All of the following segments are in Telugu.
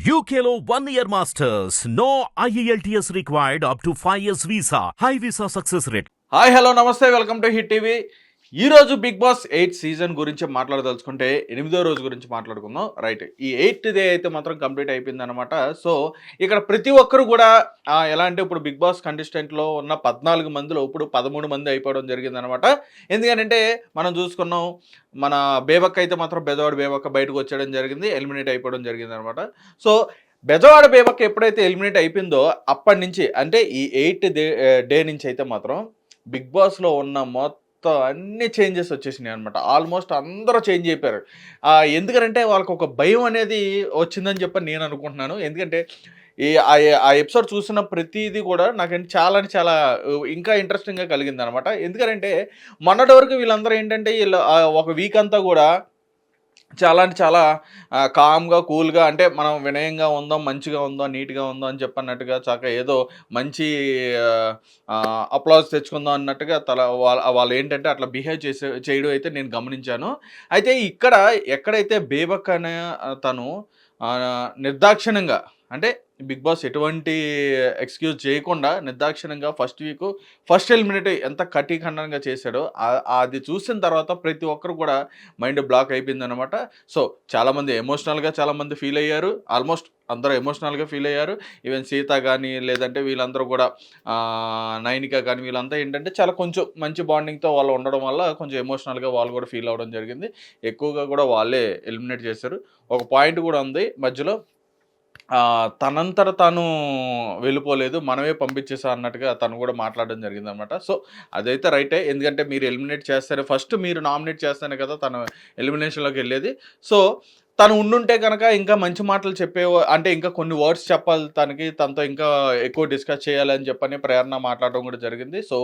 UKLO one year masters. No E IELTS required up to 5 years visa. High visa success rate. Hi hello నమస్తే వెల్కమ్ టు హిట్ టీవీ ఈ రోజు బిగ్ బాస్ ఎయిట్ సీజన్ గురించి మాట్లాడదలుచుకుంటే ఎనిమిదో రోజు గురించి మాట్లాడుకుందాం. రైట్. ఈ ఎయిత్ డే అయితే మాత్రం కంప్లీట్ అయిపోయింది అనమాట సో ఇక్కడ ప్రతి ఒక్కరు కూడా ఎలా అంటే ఇప్పుడు బిగ్ బాస్ కంటెస్టెంట్లో ఉన్న పద్నాలుగు మందిలో ఇప్పుడు పదమూడు మంది అయిపోవడం జరిగింది అనమాట ఎందుకంటే మనం చూసుకున్నాం మన బేబక్క అయితే మాత్రం బెదవాడు బేబక్క బయటకు వచ్చేయడం జరిగింది ఎలిమినేట్ అయిపోవడం జరిగింది అనమాట సో బెజవాడ బేబక్క ఎప్పుడైతే ఎలిమినేట్ అయిపోయిందో అప్పటి నుంచి అంటే ఈ ఎయిత్ డే డే నుంచి అయితే మాత్రం బిగ్ బాస్లో ఉన్న మొత్తం మొత్తం అన్ని చేంజెస్ వచ్చేసినాయి అనమాట ఆల్మోస్ట్ అందరూ చేంజ్ అయిపోయారు. ఎందుకంటే వాళ్ళకి ఒక భయం అనేది వచ్చిందని చెప్పి నేను అనుకుంటున్నాను. ఎందుకంటే ఈ ఆ ఎపిసోడ్ చూసిన ప్రతిదీ కూడా నాకంటే చాలా అంటే చాలా ఇంకా ఇంట్రెస్టింగ్గా కలిగింది అనమాట ఎందుకంటే మొన్నటి వరకు వీళ్ళందరూ ఏంటంటే వీళ్ళు ఒక వీక్ అంతా కూడా చాలా అంటే చాలా కామ్గా కూల్గా అంటే మనం వినయంగా ఉందాం మంచిగా ఉందాం నీట్గా ఉందాం అని చెప్పన్నట్టుగా చాక ఏదో మంచి అప్లాజ్ తెచ్చుకుందాం అన్నట్టుగా తల వాళ్ళ వాళ్ళు ఏంటంటే అట్లా బిహేవ్ చేసే చేయడం అయితే నేను గమనించాను. అయితే ఇక్కడ ఎక్కడైతే బేబక్ అనే తను ఆ, నిర్దాక్షిణ్యంగా అంటే బిగ్ బాస్ ఎటువంటి ఎక్స్క్యూజ్ చేయకుండా నిర్దాక్షిణ్యంగా ఫస్ట్ వీక్ ఫస్ట్ ఎలిమినేట్ ఎంత కఠిఖండంగా చేశాడో అది చూసిన తర్వాత ప్రతి ఒక్కరు కూడా మైండ్ బ్లాక్ అయిపోయింది అనమాట సో చాలామంది ఎమోషనల్గా చాలామంది ఫీల్ అయ్యారు. ఆల్మోస్ట్ అందరూ ఎమోషనల్గా ఫీల్ అయ్యారు. ఈవెన్ సీత కానీ లేదంటే వీళ్ళందరూ కూడా నైనిక కానీ వీళ్ళంతా ఏంటంటే చాలా కొంచెం మంచి బాండింగ్తో వాళ్ళు ఉండడం వల్ల కొంచెం ఎమోషనల్గా వాళ్ళు కూడా ఫీల్ అవ్వడం జరిగింది. ఎక్కువగా కూడా వాళ్ళే ఎలిమినేట్ చేశారు. ఒక పాయింట్ కూడా ఉంది మధ్యలో. తనంతట తాను వెళ్ళిపోలేదు మనమే పంపించేసా అన్నట్టుగా తను కూడా మాట్లాడడం జరిగింది అనమాట సో అదైతే రైటే. ఎందుకంటే మీరు ఎలిమినేట్ చేస్తారు. ఫస్ట్ మీరు నామినేట్ చేస్తేనే కదా తను ఎలిమినేషన్లోకి వెళ్ళేది. సో తను ఉండుంటే కనుక ఇంకా మంచి మాటలు చెప్పే అంటే ఇంకా కొన్ని వర్డ్స్ చెప్పాలి తనకి తనతో ఇంకా ఎక్కువ డిస్కస్ చేయాలని చెప్పని ప్రేరణ మాట్లాడడం కూడా జరిగింది. సో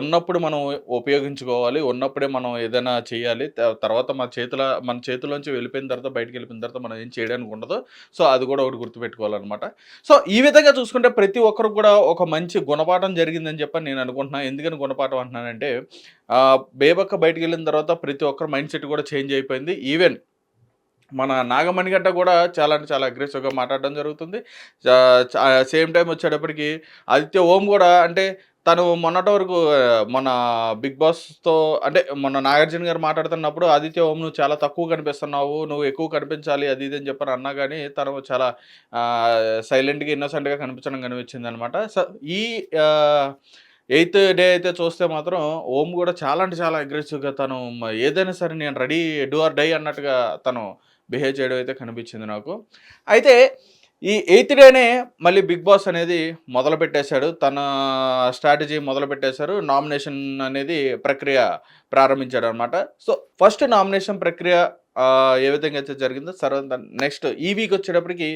ఉన్నప్పుడు మనం ఉపయోగించుకోవాలి ఉన్నప్పుడే మనం ఏదైనా చేయాలి. తర్వాత మన చేతుల మన చేతిలోంచి వెళ్ళిపోయిన తర్వాత బయటకు వెళ్ళిపోయిన తర్వాత మనం ఏం చేయడానికి ఉండదు. సో అది కూడా ఒకటి గుర్తుపెట్టుకోవాలన్నమాట. సో ఈ విధంగా చూసుకుంటే ప్రతి ఒక్కరు కూడా ఒక మంచి గుణపాఠం జరిగిందని చెప్పని నేను అనుకుంటున్నాను ఎందుకని గుణపాఠం అంటున్నానంటే బేబక్క బయటకు వెళ్ళిన తర్వాత ప్రతి ఒక్కరు మైండ్ సెట్ కూడా చేంజ్ అయిపోయింది. ఈవెన్ మన నాగమణి గంట కూడా చాలా అంటే చాలా అగ్రెసివ్గా మాట్లాడడం జరుగుతుంది. సేమ్ టైం వచ్చేటప్పటికి ఆదిత్య ఓం కూడా అంటే తను మొన్నటి వరకు మన బిగ్ బాస్తో అంటే మొన్న నాగార్జున గారు మాట్లాడుతున్నప్పుడు ఆదిత్య ఓం నువ్వు చాలా తక్కువ కనిపిస్తున్నావు నువ్వు ఎక్కువ కనిపించాలి అది ఇది అని చెప్పని అన్నా కానీ తను చాలా సైలెంట్గా ఇన్నోసెంట్గా కనిపించడం కనిపించింది అనమాట సో ఈ ఎయిత్ డే అయితే చూస్తే మాత్రం ఓం కూడా చాలా అంటే చాలా అగ్రెసివ్గా తను ఏదైనా సరే నేను రెడీ డూ ఆర్ డై అన్నట్టుగా తను బిహేవ్ చేయడం అయితే కనిపించింది నాకు. అయితే ఈ ఎయిత్ డేనే మళ్ళీ బిగ్ బాస్ అనేది మొదలు పెట్టేశాడు. తన స్ట్రాటజీ మొదలు పెట్టేశారు. నామినేషన్ అనేది ప్రక్రియ ప్రారంభించాడు అనమాట సో ఫస్ట్ నామినేషన్ ప్రక్రియ ఏ విధంగా అయితే జరిగిందో సరే నెక్స్ట్ ఈ వీక్ వచ్చేటప్పటికి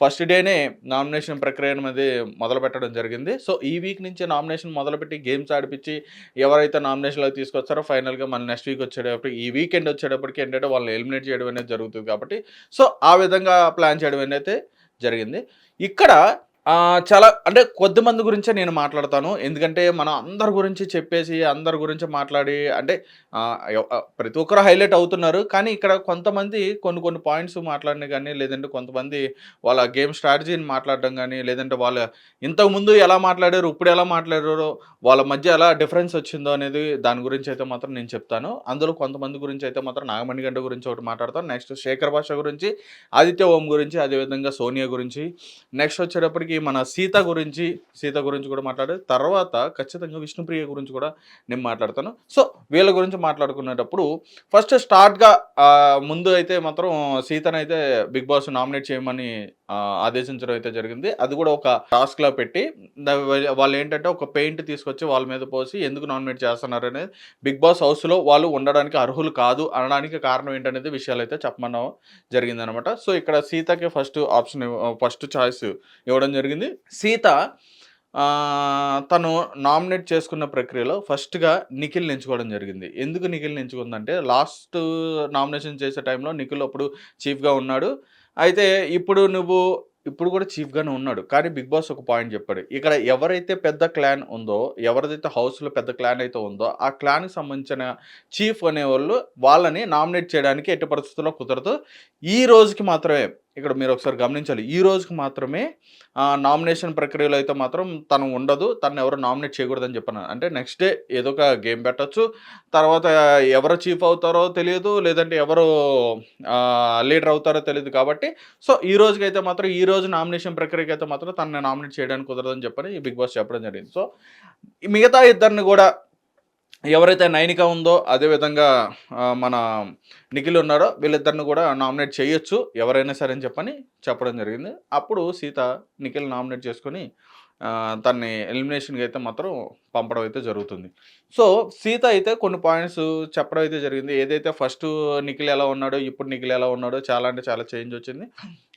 ఫస్ట్ డేనే నామినేషన్ ప్రక్రియ అనేది మొదలు పెట్టడం జరిగింది. సో ఈ వీక్ నుంచి నామినేషన్ మొదలుపెట్టి గేమ్స్ ఆడిపించి ఎవరైతే నామినేషన్లోకి తీసుకొచ్చారో ఫైనల్గా మన నెక్స్ట్ వీక్ వచ్చేటప్పటికి ఈ వీకెండ్ వచ్చేటప్పటికి ఏంటంటే వాళ్ళని ఎలిమినేట్ చేయడం అనేది జరుగుతుంది కాబట్టి సో ఆ విధంగా ప్లాన్ చేయడం అనేది జరిగింది. ఇక్కడ చాలా అంటే కొద్ది మంది గురించే నేను మాట్లాడతాను. ఎందుకంటే మనం అందరి గురించి చెప్పేసి అందరి గురించి మాట్లాడి అంటే ప్రతి ఒక్కరు హైలైట్ అవుతున్నారు. కానీ ఇక్కడ కొంతమంది కొన్ని కొన్ని పాయింట్స్ మాట్లాడిన కానీ లేదంటే కొంతమంది వాళ్ళ గేమ్ స్ట్రాటజీని మాట్లాడడం కానీ లేదంటే వాళ్ళ ఇంతకుముందు ఎలా మాట్లాడారు ఇప్పుడు ఎలా మాట్లాడారో వాళ్ళ మధ్య ఎలా డిఫరెన్స్ వచ్చిందో అనేది దాని గురించి అయితే మాత్రం నేను చెప్తాను. అందులో కొంతమంది గురించి అయితే మాత్రం నాగమణి గంట గురించి ఒకటి మాట్లాడతాను. నెక్స్ట్ శేఖర్ భాష గురించి ఆదిత్య ఓం గురించి అదేవిధంగా సోనియా గురించి. నెక్స్ట్ వచ్చేటప్పటికి మన సీత గురించి సీత గురించి కూడా మాట్లాడే తర్వాత ఖచ్చితంగా విష్ణుప్రియ గురించి కూడా నేను మాట్లాడతాను. సో వీళ్ళ గురించి మాట్లాడుకునేటప్పుడు ఫస్ట్ స్టార్ట్గా ముందు అయితే మాత్రం సీతనైతే అయితే బిగ్ బాస్ నామినేట్ చేయమని ఆదేశించడం అయితే జరిగింది. అది కూడా ఒక టాస్క్లో పెట్టి వాళ్ళు ఏంటంటే ఒక పెయింట్ తీసుకొచ్చి వాళ్ళ మీద పోసి ఎందుకు నామినేట్ చేస్తున్నారు అనేది బిగ్ బాస్ హౌస్లో వాళ్ళు ఉండడానికి అర్హులు కాదు అనడానికి కారణం ఏంటనేది విషయాలు అయితే చెప్పమన్నాం జరిగిందనమాట. సో ఇక్కడ సీతకి ఫస్ట్ ఆప్షన్ ఫస్ట్ చాయిస్ ఇవ్వడం జరిగింది. సీత తను నామినేట్ చేసుకున్న ప్రక్రియలో ఫస్ట్గా నిఖిల్ని ఎంచుకోవడం జరిగింది. ఎందుకు నిఖిల్ని ఎంచుకుందంటే లాస్ట్ నామినేషన్ చేసే టైంలో నిఖిల్ అప్పుడు చీఫ్గా ఉన్నాడు. అయితే ఇప్పుడు నువ్వు ఇప్పుడు కూడా చీఫ్గానే ఉన్నాడు. కానీ బిగ్ బాస్ ఒక పాయింట్ చెప్పాడు. ఇక్కడ ఎవరైతే పెద్ద క్లాన్ ఉందో ఎవరిదైతే హౌస్లో పెద్ద క్లాన్ అయితే ఉందో ఆ క్లాన్కి సంబంధించిన చీఫ్ అనేవాళ్ళు వాళ్ళని నామినేట్ చేయడానికి ఎట్టి పరిస్థితుల్లో కుదరదు. ఈ రోజుకి మాత్రమే ఇక్కడ మీరు ఒకసారి గమనించాలి. ఈ రోజుకి మాత్రమే నామినేషన్ ప్రక్రియలో అయితే మాత్రం తను ఉండదు. తను ఎవరు నామినేట్ చేయకూడదని చెప్పాను. అంటే నెక్స్ట్ డే ఏదో ఒక గేమ్ పెట్టచ్చు. తర్వాత ఎవరు చీఫ్ అవుతారో తెలియదు. లేదంటే ఎవరు లీడర్ అవుతారో తెలియదు కాబట్టి. సో ఈ రోజుకైతే మాత్రం ఈ రోజు నామినేషన్ ప్రక్రియకి అయితే మాత్రం తనని నామినేట్ చేయడానికి కుదరదని చెప్పని ఈ బిగ్ బాస్ చెప్పడం జరిగింది. సో మిగతా ఇద్దరిని కూడా ఎవరైతే నైనిక ఉందో అదేవిధంగా మన నిఖిల్ ఉన్నారో వీళ్ళిద్దరిని కూడా నామినేట్ చేయొచ్చు. ఎవరైనా సరే అని చెప్పని చెప్పడం జరిగింది. అప్పుడు సీత నిఖిల్ నామినేట్ చేసుకొని తన్ని ఎలిమినేషన్కి అయితే మాత్రం పంపడం అయితే జరుగుతుంది. సో సీత అయితే కొన్ని పాయింట్స్ చెప్పడం అయితే జరిగింది. ఏదైతే ఫస్ట్ నిఖిల్ ఎలా ఉన్నాడో ఇప్పుడు నిఖిల్ ఎలా ఉన్నాడో చాలా అంటే చాలా చేంజ్ వచ్చింది.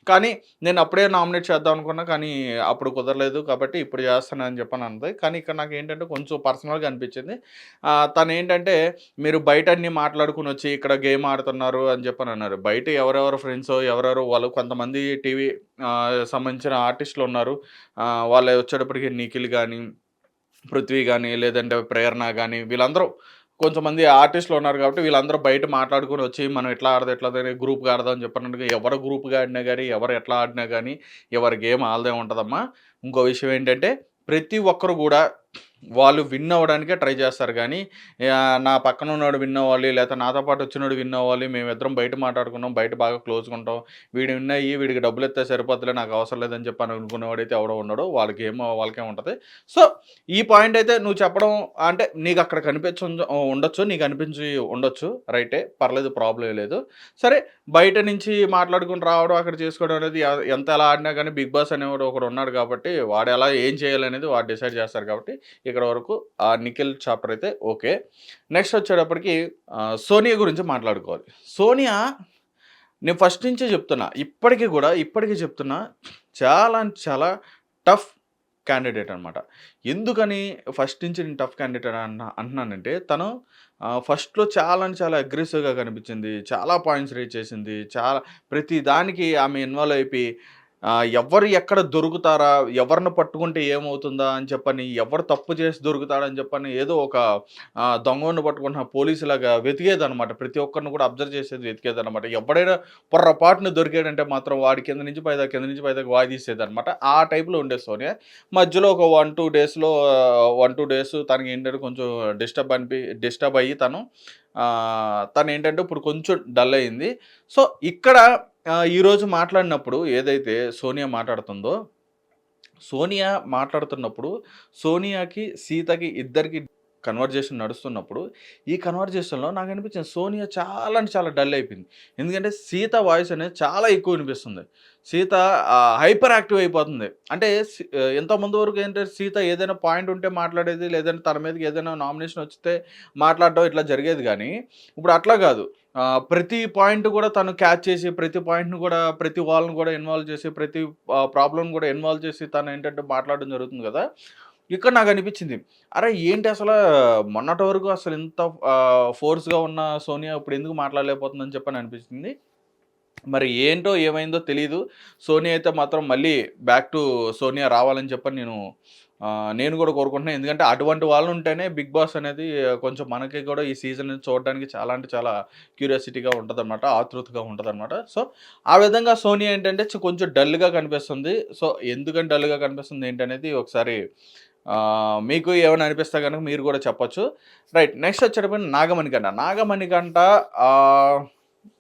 కానీ నేను అప్పుడే నామినేట్ చేద్దాం అనుకున్నా కానీ అప్పుడు కుదరలేదు కాబట్టి ఇప్పుడు చేస్తాను అని చెప్పని అన్నది. కానీ ఇక్కడ నాకు ఏంటంటే కొంచెం పర్సనల్గా అనిపించింది. తను ఏంటంటే మీరు బయట అన్ని మాట్లాడుకుని వచ్చి ఇక్కడ గేమ్ ఆడుతున్నారు అని చెప్పని అన్నారు. బయట ఎవరెవరు ఫ్రెండ్స్ ఎవరెవరు వాళ్ళు కొంతమంది టీవీ సంబంధించిన ఆర్టిస్టులు ఉన్నారు. వాళ్ళు వచ్చేటప్పటికి నిఖిల్ కానీ పృథ్వీ కానీ లేదంటే ప్రేరణ కానీ వీళ్ళందరూ కొంతమంది ఆర్టిస్టులు ఉన్నారు కాబట్టి వీళ్ళందరూ బయట మాట్లాడుకుని వచ్చి మనం ఎట్లా ఆడదు ఎట్లా గ్రూప్గా ఆడదాం చెప్పినట్టుగా ఎవరు గ్రూప్గా ఆడినా కానీ ఎవరు ఎట్లా ఆడినా కానీ ఎవరి గేమ్ ఆల్దే ఉంటుందమ్మా. ఇంకో విషయం ఏంటంటే ప్రతి ఒక్కరు కూడా వాళ్ళు విన్ అవ్వడానికే ట్రై చేస్తారు కానీ నా పక్కన ఉన్నవాడు విన్ అవ్వాలి లేకపోతే నాతో పాటు వచ్చినోడు విన్ అవ్వాలి మేమిద్దరం బయట మాట్లాడుకున్నాం బయట బాగా క్లోజ్గా ఉంటాం. వీడు విన్ అయ్యి వీడికి డబ్బులు ఎత్తే సరిపోతులే నాకు అవసరం లేదని చెప్పి అనుకునేవాడైతే ఎవడో ఉన్నాడో వాళ్ళకి ఏమో వాళ్ళకే ఉంటుంది. సో ఈ పాయింట్ అయితే నువ్వు చెప్పడం అంటే నీకు అక్కడ కనిపించ ఉండొచ్చు నీకు అనిపించి ఉండొచ్చు రైటే పర్లేదు ప్రాబ్లం లేదు. సరే బయట నుంచి మాట్లాడుకుని రావడం అక్కడ చేసుకోవడం అనేది ఎంత ఎలా ఆడినా కానీ బిగ్ బాస్ అనేవాడు ఒకడు ఉన్నాడు కాబట్టి వాడు ఎలా ఏం చేయాలనేది వాడు డిసైడ్ చేస్తారు కాబట్టి ఇక్కడ వరకు ఆ నిఖిల్ చాప్టర్ అయితే ఓకే. నెక్స్ట్ వచ్చేటప్పటికి సోనియా గురించి మాట్లాడుకోవాలి. సోనియా నేను ఫస్ట్ నుంచే చెప్తున్నా ఇప్పటికీ కూడా ఇప్పటికీ చెప్తున్నా చాలా చాలా టఫ్ క్యాండిడేట్ అనమాట ఎందుకని ఫస్ట్ నుంచి నేను టఫ్ క్యాండిడేట్ అన్న అంటున్నానంటే తను ఫస్ట్లో చాలా చాలా అగ్రెసివ్గా కనిపించింది చాలా పాయింట్స్ రీచ్ చేసింది చాలా ప్రతి దానికి ఆమె ఇన్వాల్వ్ అయిపోయి ఎవరు ఎక్కడ దొరుకుతారా? ఎవరిని పట్టుకుంటే ఏమవుతుందా అని చెప్పని ఎవరు తప్పు చేసి దొరుకుతాడని చెప్పని ఏదో ఒక దొంగను దొంగను పట్టుకుంటున్న పోలీసులాగా వెతికేదనమాట ప్రతి ఒక్కరిని కూడా అబ్జర్వ్ చేసేది వెతికేదనమాట ఎవడైనా పొర్రపాటును దొరికాడంటే మాత్రం వాడి కింద నుంచి పైదా కింద నుంచి పైదాకి వాయి అనమాట ఆ టైప్లో ఉండే సోనియా. మధ్యలో ఒక వన్ టూ డేస్లో వన్ టూ డేస్ తనకి ఏంటంటే కొంచెం డిస్టర్బ్ అనిపి డిస్టర్బ్ అయ్యి తను తను ఏంటంటే ఇప్పుడు కొంచెం డల్ అయింది. సో ఇక్కడ ఈరోజు మాట్లాడినప్పుడు ఏదైతే సోనియా మాట్లాడుతుందో సోనియా మాట్లాడుతున్నప్పుడు సోనియాకి సీతకి ఇద్దరికి కన్వర్జేషన్ నడుస్తున్నప్పుడు ఈ కన్వర్జేషన్లో నాకు అనిపించింది సోనియా చాలా అంటే చాలా డల్ అయిపోయింది. ఎందుకంటే సీత వాయిస్ అనేది చాలా ఎక్కువ వినిపిస్తుంది. సీత హైపర్ యాక్టివ్ అయిపోతుంది. అంటే ఎంతమంది వరకు ఏంటంటే సీత ఏదైనా పాయింట్ ఉంటే మాట్లాడేది లేదంటే తన మీదకి ఏదైనా నామినేషన్ వస్తే మాట్లాడడం ఇట్లా జరిగేది కానీ ఇప్పుడు అట్లా కాదు. ప్రతి పాయింట్ కూడా తను క్యాచ్ చేసి ప్రతి పాయింట్ను కూడా ప్రతి వాళ్ళని కూడా ఇన్వాల్వ్ చేసి ప్రతి ప్రాబ్లం కూడా ఇన్వాల్వ్ చేసి తను ఏంటంటే మాట్లాడడం జరుగుతుంది కదా. ఇక్కడ నాకు అనిపించింది అరే ఏంటి అసలు మొన్నటి వరకు అసలు ఇంత ఫోర్స్గా ఉన్న సోనియా ఇప్పుడు ఎందుకు మాట్లాడలేకపోతుందని చెప్పని అనిపించింది. మరి ఏంటో ఏమైందో తెలియదు సోనియా అయితే మాత్రం మళ్ళీ బ్యాక్ టు సోనియా రావాలని చెప్పని నేను నేను కూడా కోరుకుంటున్నాను ఎందుకంటే అటువంటి వాళ్ళు ఉంటేనే బిగ్ బాస్ అనేది కొంచెం మనకి కూడా ఈ సీజన్ చూడడానికి చాలా అంటే చాలా క్యూరియాసిటీగా ఉంటుంది అనమాట ఆతృతగా ఉంటుంది అనమాట సో ఆ విధంగా సోనియా ఏంటంటే కొంచెం డల్గా కనిపిస్తుంది. సో ఎందుకని డల్గా కనిపిస్తుంది ఏంటనేది ఒకసారి మీకు ఏమైనా అనిపిస్తే కనుక మీరు కూడా చెప్పొచ్చు. రైట్ నెక్స్ట్ వచ్చేటప్పుడు నాగమణికంట నాగమణికంట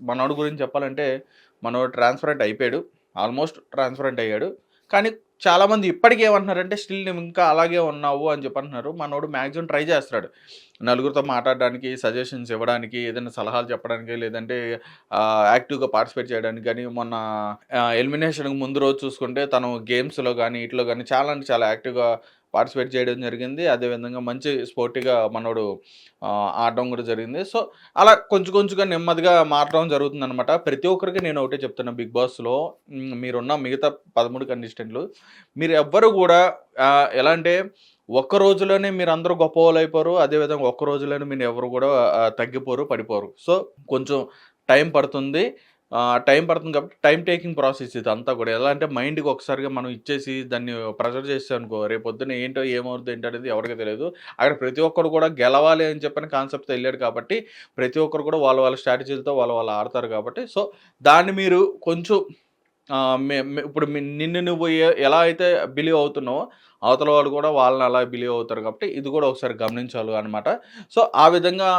మనోడు గురించి చెప్పాలంటే మనోడు ట్రాన్స్పరెంట్ అయిపోయాడు. ఆల్మోస్ట్ ట్రాన్స్పరెంట్ అయ్యాడు. కానీ చాలామంది ఇప్పటికీ ఏమంటున్నారంటే స్టిల్ నువ్వు ఇంకా అలాగే ఉన్నావు అని చెప్పి అంటున్నారు మనోడు మ్యాక్సిమం ట్రై చేస్తాడు నలుగురితో మాట్లాడడానికి సజెషన్స్ ఇవ్వడానికి ఏదైనా సలహాలు చెప్పడానికి లేదంటే యాక్టివ్గా పార్టిసిపేట్ చేయడానికి కానీ మొన్న ఎలిమినేషన్కి ముందు రోజు చూసుకుంటే తను గేమ్స్లో కానీ ఇట్లో కానీ చాలా అంటే చాలా యాక్టివ్గా పార్టిసిపేట్ చేయడం జరిగింది. అదేవిధంగా మంచి స్పోర్టివ్గా మనోడు ఆడడం కూడా జరిగింది. సో అలా కొంచెం కొంచెంగా నెమ్మదిగా మారడం జరుగుతుంది అనమాట ప్రతి ఒక్కరికి నేను ఒకటే చెప్తున్నా బిగ్ బాస్లో మీరున్న మిగతా పదమూడు కండిస్టెంట్లు మీరు ఎవ్వరు కూడా ఎలా అంటే ఒక్క రోజులోనే మీరు అందరూ గొప్ప వాళ్ళు అయిపోరు. అదేవిధంగా ఒక్క రోజులోనే మీరు ఎవరు కూడా తగ్గిపోరు పడిపోరు. సో కొంచెం టైం పడుతుంది. టైం పడుతుంది కాబట్టి టైం టేకింగ్ ప్రాసెస్ ఇది అంతా కూడా. ఎలా అంటే మైండ్కి ఒకసారిగా మనం ఇచ్చేసి దాన్ని ప్రెజర్ చేస్తే అనుకో రేపు పొద్దున్న ఏంటో ఏమవుతుంది ఏంటో అనేది ఎవరికి తెలియదు. అక్కడ ప్రతి ఒక్కరు కూడా గెలవాలి అని చెప్పిన కాన్సెప్ట్తో వెళ్ళాడు కాబట్టి ప్రతి ఒక్కరు కూడా వాళ్ళ వాళ్ళ స్ట్రాటజీలతో వాళ్ళ వాళ్ళు ఆడతారు కాబట్టి. సో దాన్ని మీరు కొంచెం ఇప్పుడు నిన్ను నువ్వు ఎలా అయితే బిలీవ్ అవుతున్నావో అవతల వాళ్ళు కూడా వాళ్ళని అలా బిలీవ్ అవుతారు కాబట్టి ఇది కూడా ఒకసారి గమనించాలి అనమాట సో ఆ విధంగా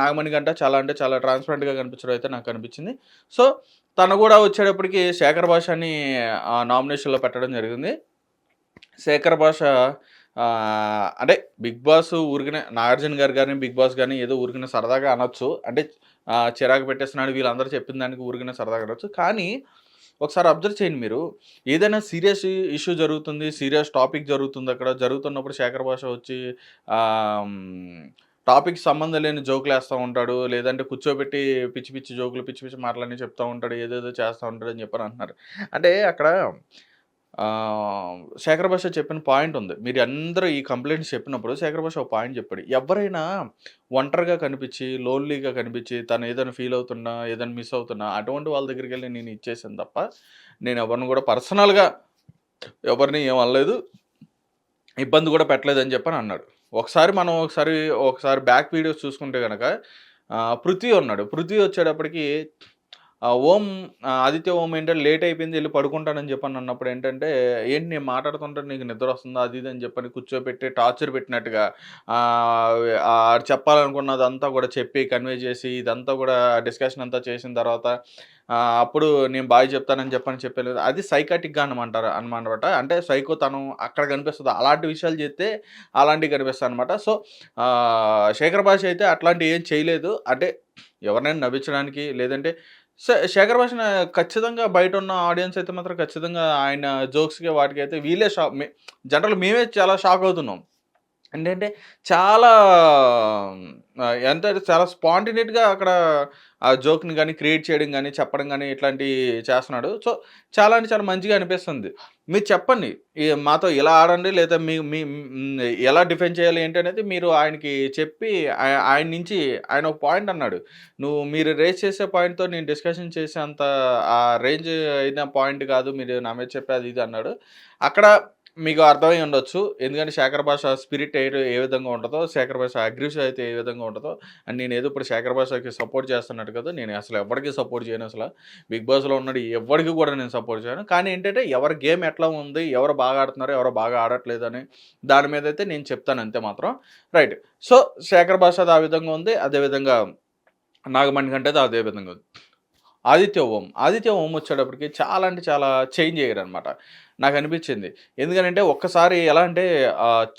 నాగమణి గంట చాలా అంటే చాలా ట్రాన్స్పరెంట్గా కనిపించడం అయితే నాకు అనిపించింది. సో తను కూడా వచ్చేటప్పటికి శేఖర్ భాషని నామినేషన్లో పెట్టడం జరిగింది. శేఖర్ భాష అంటే బిగ్ బాస్ ఊరికనే నాగార్జున గారు కానీ బిగ్ బాస్ కానీ ఏదో ఊరికనే సరదాగా అనొచ్చు. అంటే చిరాకు పెట్టేస్తున్నాడు వీళ్ళందరూ చెప్పిన దానికి ఊరికనే సరదాగా అనొచ్చు. కానీ ఒకసారి అబ్జర్వ్ చేయండి మీరు. ఏదైనా సీరియస్ ఇష్యూ జరుగుతుంది సీరియస్ టాపిక్ జరుగుతుంది అక్కడ జరుగుతున్నప్పుడు శేఖర్ భాష వచ్చి టాపిక్ సంబంధం లేని జోకులు వేస్తూ ఉంటాడు లేదంటే కూర్చోబెట్టి పిచ్చి పిచ్చి జోకులు పిచ్చి పిచ్చి మాటలన్నీ చెప్తూ ఉంటాడు ఏదేదో చేస్తూ ఉంటాడు అని చెప్పని అంటున్నారు. అంటే అక్కడ శేఖర్ భాష చెప్పిన పాయింట్ ఉంది. మీరు అందరూ ఈ కంప్లైంట్స్ చెప్పినప్పుడు శేఖర్ భాష ఒక పాయింట్ చెప్పాడు. ఎవరైనా ఒంటరిగా కనిపించి లోన్లీగా కనిపించి తను ఏదైనా ఫీల్ అవుతున్నా ఏదైనా మిస్ అవుతున్నా అటువంటి వాళ్ళ దగ్గరికి వెళ్ళి నేను ఇచ్చేసాను తప్ప నేను ఎవరిని కూడా పర్సనల్గా ఎవరిని ఏం అనలేదు ఇబ్బంది కూడా పెట్టలేదని అని చెప్పని అన్నాడు. ఒకసారి మనం ఒకసారి ఒకసారి బ్యాక్ వీడియోస్ చూసుకుంటే కనుక పృథ్వీ ఉన్నాడు. పృథ్వీ వచ్చేటప్పటికి ఓం ఆదిత్య ఓం ఏంటంటే లేట్ అయిపోయింది వెళ్ళి పడుకుంటానని చెప్పని అన్నప్పుడు ఏంటంటే ఏంటి నేను మాట్లాడుతుంటే నీకు నిద్ర వస్తుందా? అది ఇది అని చెప్పని కూర్చోబెట్టి టార్చర్ పెట్టినట్టుగా చెప్పాలనుకున్నది అంతా కూడా చెప్పి కన్వే చేసి ఇదంతా కూడా డిస్కషన్ అంతా చేసిన తర్వాత అప్పుడు నేను బాగా చెప్తానని చెప్పని చెప్పలేదు అది సైకాటిక్గా అనమంటారు అనమాట అంటే సైకో తను అక్కడ కనిపిస్తుంది అలాంటి విషయాలు చేస్తే అలాంటివి కనిపిస్తాయి అనమాట. సో శేఖర్ భాష అయితే అట్లాంటివి ఏం చేయలేదు. అంటే ఎవరినైనా నవ్వించడానికి లేదంటే శేఖర్ భాష ఖచ్చితంగా బయట ఉన్న ఆడియన్స్ అయితే మాత్రం ఖచ్చితంగా ఆయన జోక్స్కి వాటికి అయితే వీలే షాక్ జనరల్ మేమే చాలా షాక్ అవుతున్నాం. ఏంటంటే చాలా ఎంత చాలా స్పాంటినేట్గా అక్కడ ఆ జోక్ని కానీ క్రియేట్ చేయడం కానీ చెప్పడం కానీ ఇట్లాంటివి చేస్తున్నాడు. సో చాలా అంటే చాలా మంచిగా అనిపిస్తుంది. మీరు చెప్పండి మాతో ఇలా ఆడండి లేదా మీ మీ ఎలా డిఫెండ్ చేయాలి ఏంటి అనేది మీరు ఆయనకి చెప్పి ఆయ- ఆయన నుంచి ఆయన ఒక పాయింట్ అన్నాడు. నువ్వు మీరు రేస్ చేసే పాయింట్తో నేను డిస్కషన్ చేసే అంత ఆ రేంజ్ అయిన పాయింట్ కాదు మీరు నా మీద చెప్పేది ఇది అన్నాడు. అక్కడ మీకు అర్థమై ఉండొచ్చు. ఎందుకంటే శేఖర్ భాష స్పిరిట్ ఏ ఏ విధంగా ఉంటుందో శేఖర్ భాష అగ్రెసివ్ అయితే ఏ విధంగా ఉంటుందో అండ్ నేను ఏదో ఇప్పుడు శేఖర్ భాషకి సపోర్ట్ చేస్తున్నట్టు కదా నేను అసలు ఎవరికి సపోర్ట్ చేయను అసలు. బిగ్ బాస్లో ఉన్నాడు ఎవరికి కూడా నేను సపోర్ట్ చేయను. కానీ ఏంటంటే ఎవరి గేమ్ ఎట్లా ఉంది ఎవరు బాగా ఆడుతున్నారు ఎవరు బాగా ఆడట్లేదు అని దాని మీద అయితే నేను చెప్తాను అంతే మాత్రం. రైట్. సో శేఖర్ భాష అది ఆ విధంగా ఉంది అదేవిధంగా నాగమణి కంటే అది అదే విధంగా ఉంది. ఆదిత్య ఓం ఆదిత్య ఓం వచ్చేటప్పటికి చాలా అంటే చాలా చేంజ్ అయ్యారు అనమాట నాకు అనిపించింది ఎందుకంటే ఒక్కసారి ఎలా అంటే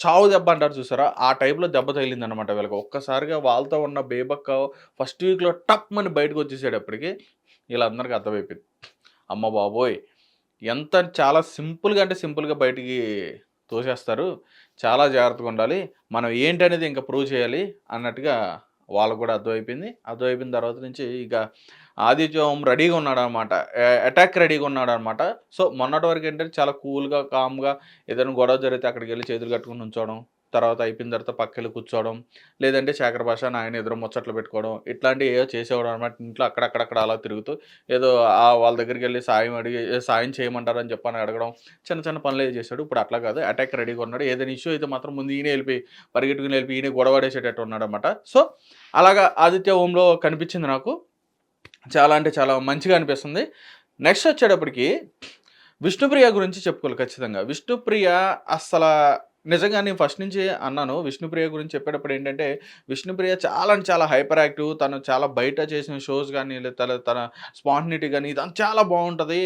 చావు దెబ్బ అంటారు చూసారా? ఆ టైప్లో దెబ్బ తగిలింది అనమాట వీళ్ళకి. ఒక్కసారిగా వాళ్ళతో ఉన్న బేబక్క ఫస్ట్ వీక్లో టప్ అని బయటకు వచ్చేసేటప్పటికి వీళ్ళందరికీ అర్థమైపోయింది. అమ్మ బాబోయ్! ఎంత చాలా సింపుల్గా అంటే సింపుల్గా బయటికి తోసేస్తారు. చాలా జాగ్రత్తగా ఉండాలి. మనం ఏంటనేది ఇంకా ప్రూవ్ చేయాలి అన్నట్టుగా వాళ్ళకు కూడా అర్థమైపోయింది. అర్థమైపోయిన తర్వాత నుంచి ఇక ఆదిత్యం రెడీగా ఉన్నాడు అనమాట అటాక్ రెడీగా ఉన్నాడు అనమాట సో మొన్నటి వరకు ఏంటంటే చాలా కూల్గా కామ్గా ఏదైనా గొడవ జరిగితే అక్కడికి వెళ్ళి చేతులు కట్టుకుని ఉంచోవడం తర్వాత అయిపోయిన తర్వాత పక్కకి కూర్చోవడం లేదంటే శేఖర్ భాష ఆయన ఎదురు ముచ్చట్లు పెట్టుకోవడం ఇట్లాంటివి ఏదో చేసేవాడు అనమాట. ఇంట్లో అక్కడక్కడక్కడ అలా తిరుగుతూ ఏదో ఆ వాళ్ళ దగ్గరికి వెళ్ళి సాయం అడిగి సాయం చేయమంటారని చెప్పని అడగడం చిన్న చిన్న పనులు ఏదో చేశాడు ఇప్పుడు అట్లా కాదు. అటాక్ రెడీగా ఉన్నాడు. ఏదైనా ఇష్యూ అయితే మాత్రం ముందు ఈయన వెళ్ళిపోయి పరిగెట్టుకుని వెళ్ళిపోయి ఈయన గొడవడేసేటట్టు ఉన్నాడు అనమాట సో అలాగా ఆదిత్య ఓంలో కనిపించింది నాకు. చాలా అంటే చాలా మంచిగా అనిపిస్తుంది. నెక్స్ట్ వచ్చేటప్పటికి విష్ణుప్రియ గురించి చెప్పుకోవాలి ఖచ్చితంగా. విష్ణుప్రియ అస్సలు నిజంగా నేను ఫస్ట్ నుంచి అన్నాను విష్ణుప్రియ గురించి చెప్పేటప్పుడు ఏంటంటే విష్ణుప్రియ చాలా అంటే చాలా హైపర్ యాక్టివ్ తను చాలా బయట చేసిన షోస్ కానీ లేదా తన తన స్పాంటినిటీ కానీ ఇదంతా చాలా బాగుంటుంది.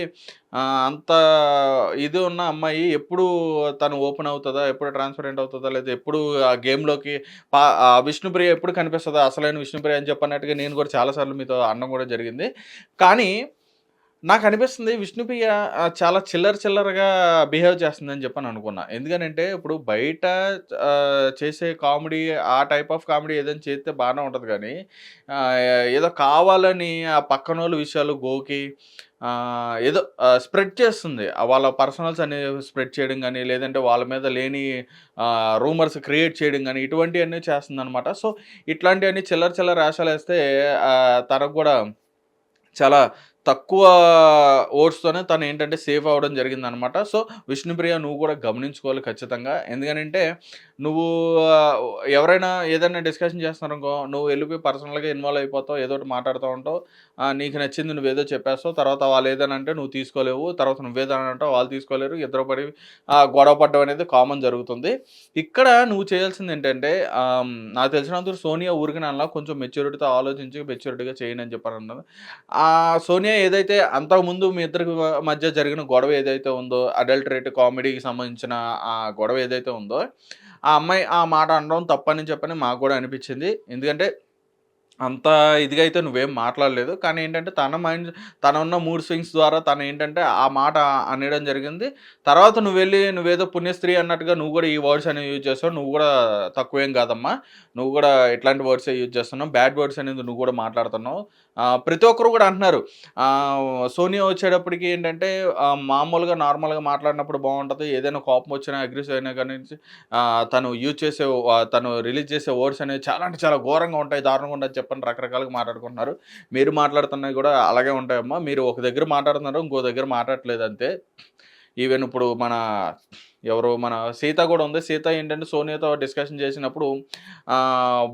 అంత ఇది ఉన్న అమ్మాయి ఎప్పుడు తను ఓపెన్ అవుతుందా ఎప్పుడు ట్రాన్స్పరెంట్ అవుతుందా లేదా ఎప్పుడు ఆ గేమ్లోకి పా ఆ విష్ణుప్రియ ఎప్పుడు కనిపిస్తుందా అసలైన విష్ణుప్రియ అని చెప్పన్నట్టుగా నేను కూడా చాలాసార్లు మీతో అన్నం కూడా జరిగింది. కానీ నాకు అనిపిస్తుంది విష్ణుప్రియ ఆ, చాలా చిల్లర చిల్లరగా బిహేవ్ చేస్తుందని చెప్పని అనుకున్నా. ఎందుకనంటే ఇప్పుడు బయట ఆ, చేసే కామెడీ ఆ టైప్ ఆఫ్ కామెడీ ఏదైనా చేస్తే బాగానే ఉంటుంది కానీ ఆ, ఏదో కావాలని ఆ పక్కన విషయాలు గోకి ఆ, ఏదో స్ప్రెడ్ చేస్తుంది. ఆ వాళ్ళ పర్సనల్స్ అనేవి స్ప్రెడ్ చేయడం కానీ లేదంటే వాళ్ళ మీద లేని రూమర్స్ క్రియేట్ చేయడం కానీ ఇటువంటివన్నీ చేస్తుంది అనమాట సో ఇట్లాంటివన్నీ చిల్లర చిల్లర రాశాలు వేస్తే ఆ, తనకు కూడా చాలా తక్కువ ఓట్స్తోనే తను ఏంటంటే సేఫ్ అవ్వడం జరిగింది అనమాట సో విష్ణుప్రియ నువ్వు కూడా గమనించుకోవాలి ఖచ్చితంగా. ఎందుకనంటే నువ్వు ఎవరైనా ఏదైనా డిస్కషన్ చేస్తున్నారనుకో నువ్వు వెళ్ళిపోయి పర్సనల్గా ఇన్వాల్వ్ అయిపోతావు ఏదో ఒకటి మాట్లాడుతూ ఉంటావు. నీకు నచ్చింది నువ్వేదో చెప్పేస్తావు తర్వాత వాళ్ళు ఏదైనా అంటే నువ్వు తీసుకోలేవు తర్వాత నువ్వేదైనా అంటావు వాళ్ళు తీసుకోలేరు ఇద్దరు పడి గొడవ పడడం అనేది కామన్ జరుగుతుంది. ఇక్కడ నువ్వు చేయాల్సింది ఏంటంటే నాకు తెలిసినంత సోనియా ఊరికి నాలో కొంచెం మెచ్యూరిటీతో ఆలోచించి మెచ్యూరిటీగా చేయను అని చెప్పారు సోనియా ఆ ఏదైతే అంతకుముందు మీ ఇద్దరికి మధ్య జరిగిన గొడవ ఏదైతే ఉందో అడల్టరేట్ కామెడీకి సంబంధించిన ఆ గొడవ ఏదైతే ఉందో ఆ అమ్మాయి ఆ మాట అనడం తప్పని చెప్పని మాకు కూడా అనిపించింది. ఎందుకంటే అంత ఇదిగా అయితే నువ్వేం మాట్లాడలేదు. కానీ ఏంటంటే తన మైండ్ తన ఉన్న మూడ్ స్వింగ్స్ ద్వారా తను ఏంటంటే ఆ మాట అనడం జరిగింది. తర్వాత నువ్వు వెళ్ళి నువ్వేదో పుణ్యస్త్రీ అన్నట్టుగా నువ్వు కూడా ఈ వర్డ్స్ అనేవి యూజ్ చేస్తావు నువ్వు కూడా తక్కువేం కాదమ్మా. నువ్వు కూడా ఇట్లాంటి వర్డ్స్ యూజ్ చేస్తున్నావు. బ్యాడ్ వర్డ్స్ అనేది నువ్వు కూడా మాట్లాడుతున్నావు. ప్రతి ఒక్కరు కూడా అంటున్నారు. సోనియా వచ్చేటప్పటికి ఏంటంటే మామూలుగా నార్మల్గా మాట్లాడినప్పుడు బాగుంటుంది. ఏదైనా కోపం వచ్చినా అగ్రెసివ్ అయినా కానీ తను యూజ్ చేసే తను రిలీజ్ చేసే వర్డ్స్ అనేవి చాలా అంటే చాలా ఘోరంగా ఉంటాయి. దారుణంగా ఉంటాయి చెప్పని రకరకాలుగా మాట్లాడుకుంటున్నారు. మీరు మాట్లాడుతున్నవి కూడా అలాగే ఉంటాయమ్మా. మీరు ఒక దగ్గర మాట్లాడుతున్నారు ఇంకో దగ్గర మాట్లాడట్లేదు అంతే. ఈవెన్ ఇప్పుడు మన ఎవరు మన సీత కూడా ఉంది. సీత ఏంటంటే సోనియాతో డిస్కషన్ చేసినప్పుడు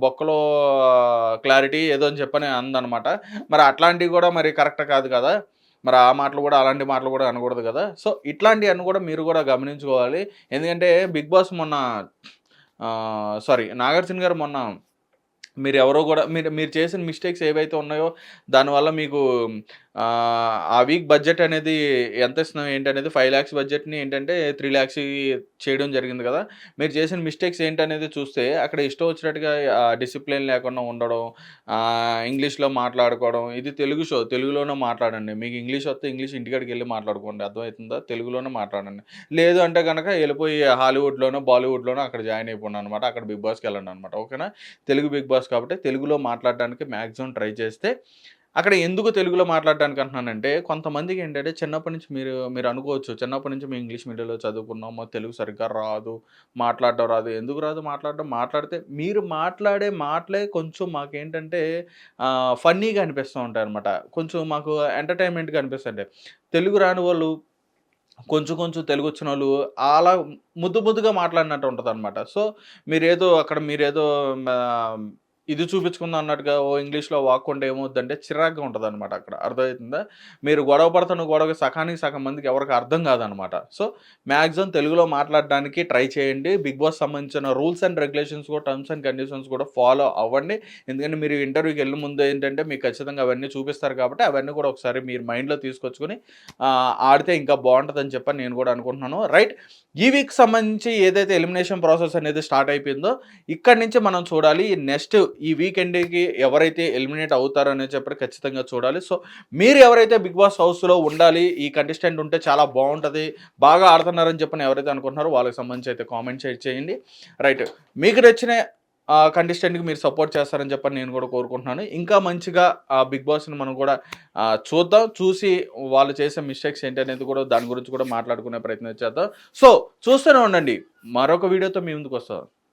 బొక్కలో క్లారిటీ ఏదో అని చెప్పని అందనమాట. మరి అట్లాంటివి కూడా మరి కరెక్ట్ కాదు కదా. మరి ఆ మాటలు కూడా అలాంటి మాటలు కూడా అనకూడదు కదా. సో ఇట్లాంటివన్నీ కూడా మీరు కూడా గమనించుకోవాలి. ఎందుకంటే బిగ్ బాస్ మొన్న సారీ నాగార్జున గారు మొన్న మీరు ఎవరో కూడా మీరు మీరు చేసిన మిస్టేక్స్ ఏవైతే ఉన్నాయో దానివల్ల మీకు ఆ, వీక్ బడ్జెట్ అనేది ఎంత ఇస్తున్నాం ఏంటనేది ఫైవ్ ల్యాక్స్ బడ్జెట్ని ఏంటంటే త్రీ ల్యాక్స్ చేయడం జరిగింది కదా. మీరు చేసిన మిస్టేక్స్ ఏంటనేది చూస్తే అక్కడ ఇష్టం వచ్చినట్టుగా డిసిప్లిన్ లేకుండా ఉండడం ఇంగ్లీష్లో మాట్లాడుకోవడం ఇది తెలుగు షో తెలుగులోనే మాట్లాడండి. మీకు ఇంగ్లీష్ వస్తే ఇంగ్లీష్ ఇంటికాడికి వెళ్ళి మాట్లాడుకోండి. అర్థమవుతుందా? తెలుగులోనే మాట్లాడండి. లేదు అంటే కనుక వెళ్ళిపోయి హాలీవుడ్లోనో బాలీవుడ్లోనో అక్కడ జాయిన్ అయిపోండి అనమాట అక్కడ బిగ్ బాస్కి వెళ్ళండి అనమాట ఓకేనా? తెలుగు బిగ్ బాస్ కాబట్టి తెలుగులో మాట్లాడడానికి మ్యాక్సిమం ట్రై చేస్తే అక్కడ ఎందుకు తెలుగులో మాట్లాడడానికి అంటున్నానంటే కొంతమందికి ఏంటంటే చిన్నప్పటి నుంచి మీరు మీరు అనుకోవచ్చు చిన్నప్పటి నుంచి మేము ఇంగ్లీష్ మీడియంలో చదువుకున్నాం మాకు తెలుగు సరిగ్గా రాదు మాట్లాడడం రాదు ఎందుకు రాదు మాట్లాడడం? మాట్లాడితే మీరు మాట్లాడే మాటలే కొంచెం మాకేంటంటే ఫన్నీగా అనిపిస్తూ ఉంటాయి అనమాట కొంచెం మాకు ఎంటర్టైన్మెంట్గా అనిపిస్తుంటాయి. తెలుగు రాని వాళ్ళు కొంచెం కొంచెం తెలుగు వచ్చిన వాళ్ళు అలా ముద్దు ముద్దుగా మాట్లాడినట్టు ఉంటుంది అనమాట సో మీరేదో అక్కడ మీరేదో ఇది చూపించుకుందాం అన్నట్టుగా ఓ ఇంగ్లీష్లో వాక్కుంటే ఏమవుద్దంటే చిరాగ్గా ఉంటుంది అనమాట అక్కడ. అర్థమవుతుందా? మీరు గొడవ పడుతున్న గొడవ సకానికి సగం మందికి ఎవరికి అర్థం కాదనమాట సో మ్యాక్సిమం తెలుగులో మాట్లాడడానికి ట్రై చేయండి. బిగ్ బాస్ సంబంధించిన రూల్స్ అండ్ రెగ్యులేషన్స్ కూడా టర్మ్స్ అండ్ కండిషన్స్ కూడా ఫాలో అవ్వండి. ఎందుకంటే మీరు ఇంటర్వ్యూకి వెళ్ళే ముందు ఏంటంటే మీకు ఖచ్చితంగా అవన్నీ చూపిస్తారు కాబట్టి అవన్నీ కూడా ఒకసారి మీరు మైండ్లో తీసుకొచ్చుకొని ఆడితే ఇంకా బాగుంటుందని చెప్పని నేను కూడా అనుకుంటున్నాను. రైట్? ఈ వీక్ సంబంధించి ఏదైతే ఎలిమినేషన్ ప్రాసెస్ అనేది స్టార్ట్ అయిపోయిందో ఇక్కడి నుంచి మనం చూడాలి. నెక్స్ట్ ఈ వీకెండ్కి ఎవరైతే ఎలిమినేట్ అవుతారో అనేది చెప్పి ఖచ్చితంగా చూడాలి. సో మీరు ఎవరైతే బిగ్ బాస్ హౌస్లో ఉండాలి ఈ కంటెస్టెంట్ ఉంటే చాలా బాగుంటుంది బాగా ఆడుతున్నారని చెప్పని ఎవరైతే అనుకుంటున్నారో వాళ్ళకి సంబంధించి అయితే కామెంట్ షేర్ చేయండి. రైట్ మీకు నచ్చిన ఆ కంటెస్టెంట్కి మీరు సపోర్ట్ చేస్తారని చెప్పని నేను కూడా కోరుకుంటున్నాను. ఇంకా మంచిగా ఆ బిగ్ బాస్ని మనం కూడా చూద్దాం. చూసి వాళ్ళు చేసే మిస్టేక్స్ ఏంటి అనేది కూడా దాని గురించి కూడా మాట్లాడుకునే ప్రయత్నం చేద్దాం. సో చూస్తూనే ఉండండి. మరొక వీడియోతో మీ ముందుకు వస్తాం